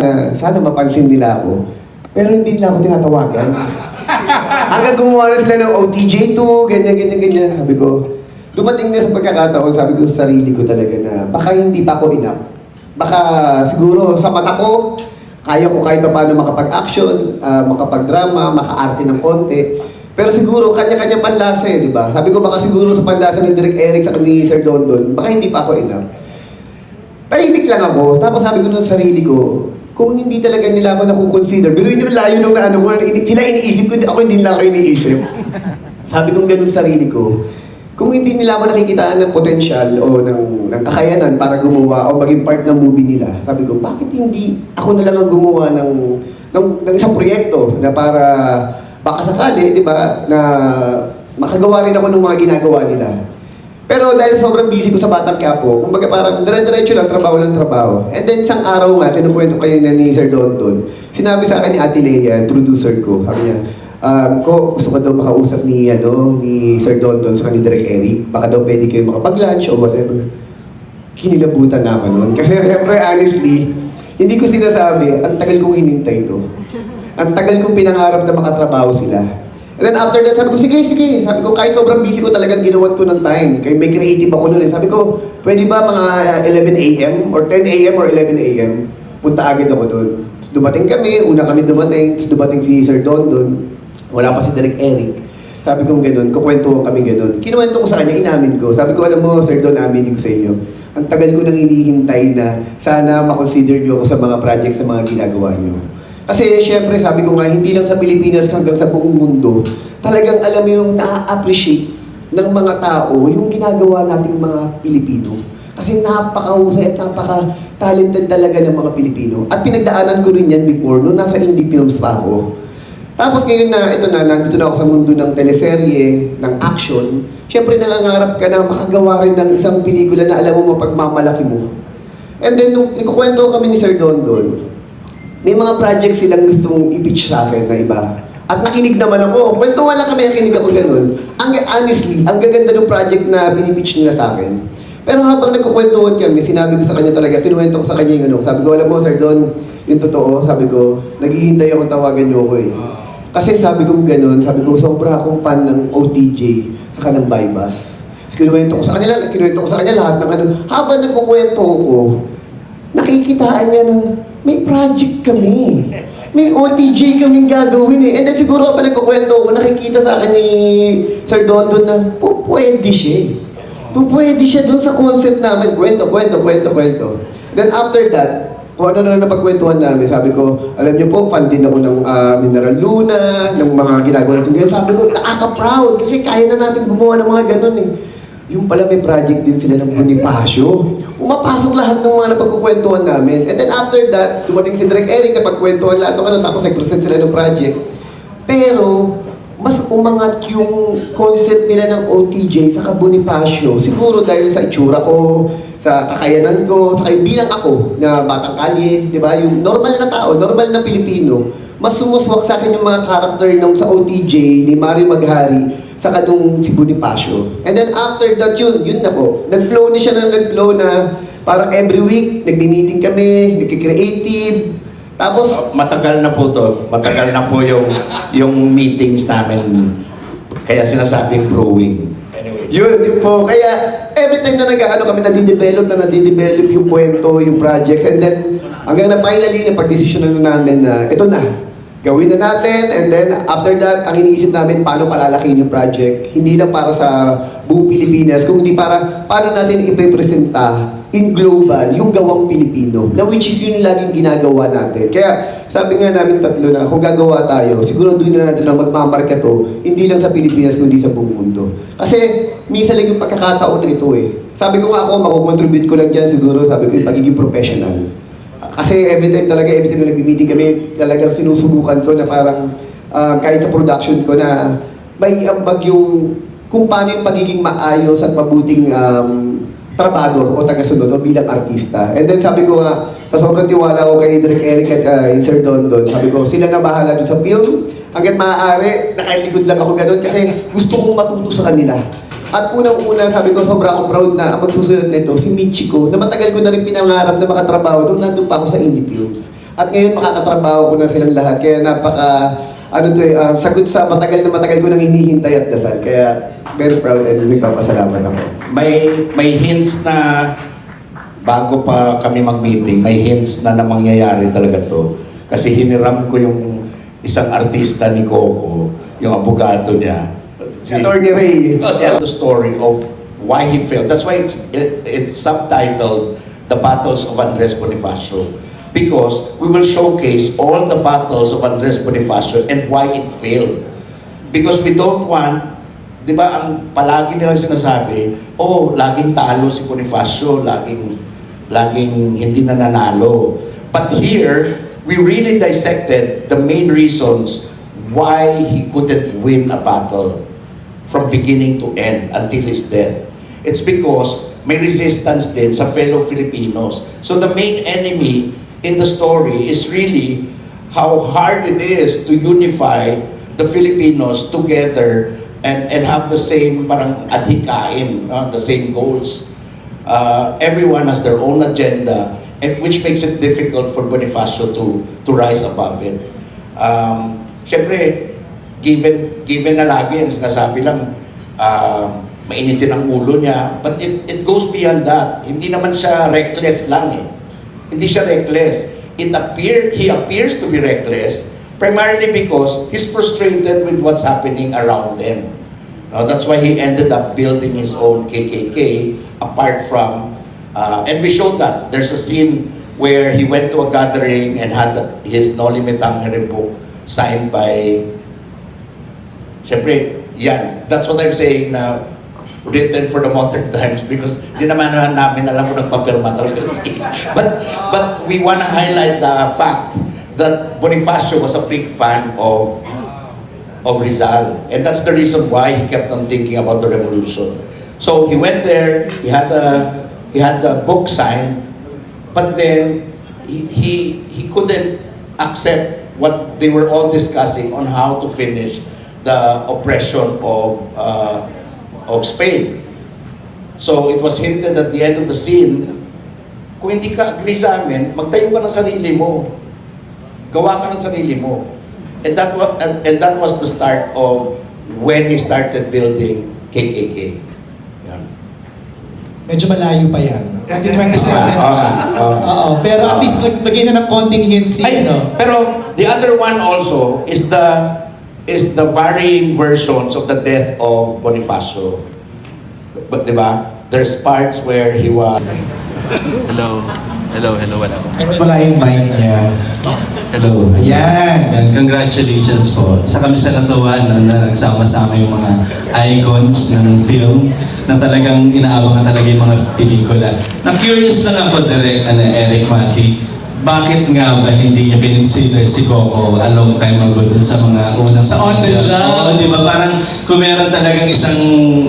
na sana mapansin nila ako. Pero hindi nila ako tinatawagan. Hanggang gumawa na sila ng OTJ2, ganyan, ganyan, ganyan. Sabi ko, dumating na sa pagkakataon, sabi ko sa sarili ko talaga na baka hindi pa ako enough. Baka siguro sa mata ko, kaya ko kahit pa paano makapag-action, ah, makapag-drama, maka-arte ng konti. Pero siguro, kanya-kanya panlasa eh, di ba? Sabi ko, baka siguro sa panlasa ni Direk Eric sa ni Sir Dondon, baka hindi pa ako enough. Tahimik lang ako. Tapos sabi ko nun sa sarili ko, kung hindi talaga nila ako nakukonsider, pero yun yung layo nung ano ko, ini- sila iniisip ko, ako hindi nila ako iniisip. Sabi kong ganun sa sarili ko, kung hindi nila ako nakikitaan ng potensyal o ng, ng kakayanan para gumawa o maging part ng movie nila, sabi ko, bakit hindi ako na lang ang gumawa ng, ng, ng isang proyekto na para baka sakali, di ba, na makagawa rin ako ng mga ginagawa nila. Pero dahil sobrang busy ko sa Batang Quiapo, kumbaga parang dire-diretso lang, trabaho lang trabaho. And then isang araw nga, tinukwento kayo na ni Sir Donton, sinabi sa akin ni Ate Leia, producer ko, sabi niya, um, ko, gusto ko daw makausap ni, ano, ni Sir Donton sa ni Direk Eric, baka daw pwede kayo makapag-lunch o whatever. Kinilabutan na ako noon. Kasi siyempre, honestly, hindi ko sinasabi, ang tagal kong hinintay to. Ang tagal kong pinangarap na makatrabaho sila. And then after that, sabi ko, sige, sige. Sabi ko, kahit sobrang busy ko talagang ginawan ko ng time. Kaya may creative ako noon eh. Sabi ko, pwede ba mga 11 a.m. or 10 a.m. or 11 a.m. Punta agad ako doon. Dumating kami, una kami dumating, tapos dumating si Sir Don doon. Wala pa si Direk Eric. Sabi ko ganun, kukwento kami ganun. Kinuwento ko sa kanya, inamin ko. Sabi ko, alam mo, Sir Don, aminin ko sa inyo. Ang tagal ko nang hinihintay na sana makonsider niyo ako sa mga projects sa mga ginagawa niyo. Kasi syempre sabi ko nga, hindi lang sa Pilipinas hanggang sa buong mundo, talagang alam mo yung na-appreciate ng mga tao yung ginagawa nating mga Pilipino. Kasi napakahusay at napaka-talented talaga ng mga Pilipino. At pinagdaanan ko rin yan before, nung nasa indie films pa ako. Tapos ngayon na, ito na, nandito na ako sa mundo ng teleserye, ng action, syempre nangangarap ka na makagawa rin ng isang pelikula na alam mo mapagmamalaki mo. And then, nung ikukwento kami ni Sir Don Don, may mga project silang gustong i-pitch sa akin na iba. At nakinig naman ako. Kwentuhan lang kami, nakinig ako ganun. Ang, honestly, ang gaganda ng project na pinipitch nila sa akin. Pero habang nagkukwentuhan kami, sinabi ko sa kanya talaga, kinuwento ko sa kanya yung ano. Sabi ko, alam mo, Sir Don, yung totoo, sabi ko, naghihintay ako tawagan niyo ako eh. Kasi sabi ko ganun, sabi ko, sobra akong fan ng OTJ sa kanang Baybas. Tapos kinuwento ko sa kanila, kinuwento ko sa kanya lahat ng ano. Habang nagkukwento ko, nakikitaan niya ng may project kami. May OTJ kaming gagawin eh. And then siguro pa nagkukwento ko, nakikita sa akin ni Sir Dondon na, po, pwede siya eh. Po, pwede siya dun sa concept namin. Kwento, kwento, kwento, kwento. Then after that, kung ano na napagkwentuhan namin, sabi ko, alam niyo po, fan din ako ng ah, Mineral Luna, ng mga ginagawa natin. Sabi ko, nakaka-proud kasi kaya na natin gumawa ng mga ganun eh. Yung pala may project din sila ng Bonifacio. Umapasok lahat ng mga napagkukwentuhan namin. And then after that, dumating si Direk Eric na pagkwentuhan lahat ng ano, tapos nag-present sila ng project. Pero, mas umangat yung concept nila ng OTJ sa Bonifacio. Siguro dahil sa itsura ko, sa kakayanan ko, sa yung bilang ako na batang kalye, di ba? Yung normal na tao, normal na Pilipino, mas sumuswak sa akin yung mga character ng sa OTJ ni Mario Maghari sa kanong si Bonifacio. And then after that yun, yun na po. Nag-flow na siya na nag-flow na parang every week, nagmi-meeting kami, nagki-creative. Tapos, Matagal na po to. Matagal na po yung yung meetings namin. Kaya sinasabing brewing. Anyway. Yun, yun po. Kaya, every time na nag-ano kami, nadidevelop na nadidevelop yung kwento, yung projects, and then, hanggang na finally, napag-desisyon na namin na, ito na, gawin na natin, and then, after that, ang iniisip namin, paano palalakihin yung project. Hindi lang para sa buong Pilipinas, kundi para, paano natin ipipresenta in global yung gawang Pilipino, na which is yun laging ginagawa natin. Kaya, sabi nga namin tatlo na, kung gagawa tayo, siguro doon na natin na magmamarka to, hindi lang sa Pilipinas, kundi sa buong mundo. Kasi, minsan lang yung pagkakataon na ito eh. Sabi ko nga ako, makukontribute ko lang dyan siguro, sabi ko yung pagiging professional. Kasi every time talaga, every time na nag-meeting kami, talagang sinusubukan ko na parang ah, kahit sa production ko na may ambag yung kung paano yung pagiging maayos at mabuting um, trabador o tagasunod o bilang artista. And then sabi ko nga, sa sobrang tiwala ko kay Direk Eric at uh, Sir Don Don, sabi ko, sila na bahala dun sa film. Hanggat maaari, nakalikod lang ako ganun kasi gusto kong matuto sa kanila. At unang-una, sabi ko, sobra akong proud na ang magsusunod nito, si Michiko, na matagal ko na rin pinangarap na makatrabaho nung nandun pa ako sa indie films. At ngayon makakatrabaho ko na silang lahat. Kaya napaka, ano to eh, ah, sagot sa matagal na matagal ko nang hinihintay at dasal. Kaya very proud and nagpapasalamat ako. May may hints na bago pa kami mag-meeting, may hints na na mangyayari talaga to. Kasi hiniram ko yung isang artista ni Coco, yung abogado niya. Si Attorney Ray. Oh, siya the story of why he failed. That's why it's, it, it's subtitled The Battles of Andres Bonifacio. Because we will showcase all the battles of Andres Bonifacio and why it failed. Because we don't want, di ba, ang palagi nilang sinasabi, oh, laging talo si Bonifacio, laging, laging hindi na nanalo. But here, we really dissected the main reasons why he couldn't win a battle from beginning to end until his death. It's because may resistance din sa fellow Filipinos. So the main enemy in the story is really how hard it is to unify the Filipinos together and and have the same parang adhikain, no? the same goals. Uh, everyone has their own agenda and which makes it difficult for Bonifacio to to rise above it. Um, Siyempre, given given na lagi sinasabi lang uh, mainitin ang ulo niya. But it it goes beyond that. Hindi naman siya reckless lang eh. Hindi siya reckless. It appear he appears to be reckless primarily because he's frustrated with what's happening around them. Now, that's why he ended up building his own KKK apart from uh, and we showed that. There's a scene where he went to a gathering and had his Noli Me Tangere book signed by Siyempre, yan. That's what I'm saying na written for the modern times because di naman namin alam kung nagpapirma talaga siya. But, but we want to highlight the fact that Bonifacio was a big fan of of Rizal. And that's the reason why he kept on thinking about the revolution. So he went there, he had a he had the book signed, but then he, he, he couldn't accept what they were all discussing on how to finish the oppression of uh, of Spain. So it was hinted at the end of the scene, kung hindi ka agree sa amin, magtayo ka ng sarili mo. Gawa ka ng sarili mo. And that was and, and that was the start of when he started building KKK. Yan. Medyo malayo pa yan. 2027. Ah, ah, ah. Oo, pero at least nagbigay na ng konting hint si Ay, ano. pero the other one also is the is the varying versions of the death of Bonifacio. But di ba? There's parts where he was Hello. Hello, hello, wala. Wala yung mic niya. Hello. Ayan. And congratulations po. Isa kami sa natuwa na, na nagsama-sama yung mga icons ng film na talagang inaabangan talaga yung mga pelikula. Na-curious lang ako, direct, ano, Eric Mati, bakit nga ba hindi niya kinonsider si Coco a long time ago dun sa mga unang Sa On the Job. Oo, di ba? Parang kung meron talagang isang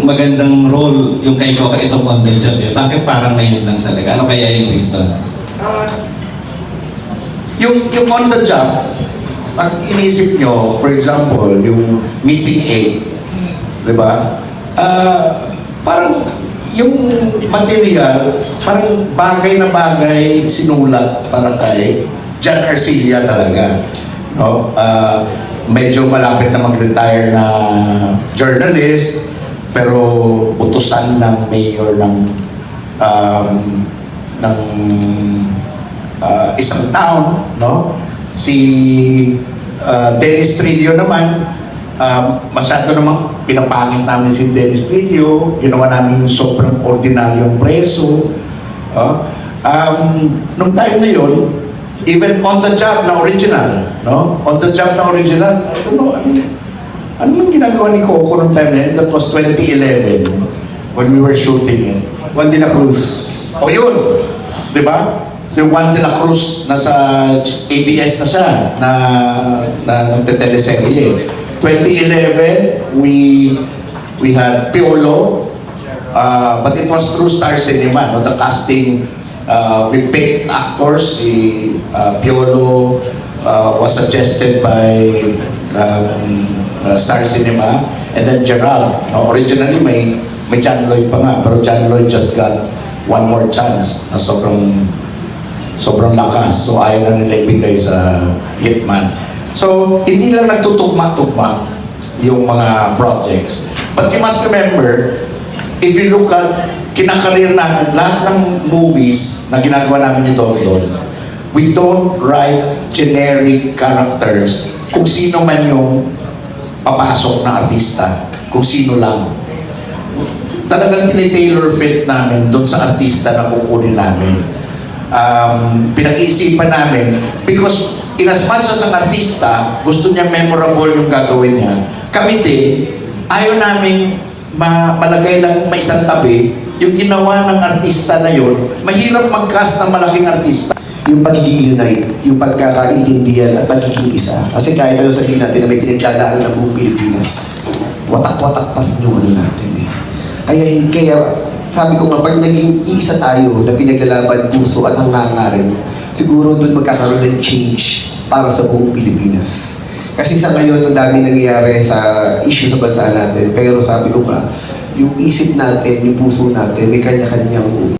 magandang role yung kay Coco itong On the Job, eh, bakit parang ngayon lang talaga? Ano kaya yung reason? yung yung on the job, pag inisip nyo, for example, yung missing eight, di ba? Ah, parang yung material, parang bagay na bagay sinulat para kay John Arcilla talaga. No? Ah, medyo malapit na mag-retire na journalist, pero utusan ng mayor ng um, ng uh, isang town, no? Si uh, Dennis Trillo naman, um, masyado namang pinapangit namin si Dennis Trillo, ginawa namin sobrang ordinaryong preso. Oh. Um, nung time na yun, even on the job na original, no? On the job na original, ano, ano, ano yung ginagawa ni Coco nung time na yun? That was 2011 when we were shooting it. Juan de la Cruz. O yun, di ba? Si Juan de la Cruz, nasa ABS na siya, na, na nagteteleserye. 2011, we we had Piolo, uh, but it was through Star Cinema, no? the casting, uh, we picked actors, si uh, Piolo uh, was suggested by um, uh, Star Cinema, and then Gerald. No? Originally, may, may John Lloyd pa nga, pero John Lloyd just got one more chance na sobrang sobrang lakas. So ayaw na nila ibigay sa hitman. So, hindi lang nagtutugma-tugma yung mga projects. But you must remember, if you look at kinakarir namin, lahat ng movies na ginagawa namin ni Don Don, we don't write generic characters kung sino man yung papasok na artista, kung sino lang. Talagang tinitailor fit namin doon sa artista na kukunin namin. Um, pinag-iisipan namin because in as much as ang artista, gusto niya memorable yung gagawin niya, kami din, ayaw namin ma malagay lang may isang tabi yung ginawa ng artista na yun, mahirap mag-cast ng malaking artista. yung pagiging unite, yung pagkakaintindihan at pagiging isa. Kasi kahit ano sabihin natin na may pinagdadaanan ng buong Pilipinas, watak-watak pa rin yung ano natin eh. Kaya, kaya sabi ko nga, pag naging isa tayo na pinaglalaban puso at hangangarin, siguro doon magkakaroon ng change para sa buong Pilipinas. Kasi sa ngayon, ang dami nangyayari sa issue sa bansa natin. Pero sabi ko nga, yung isip natin, yung puso natin, may kanya-kanyang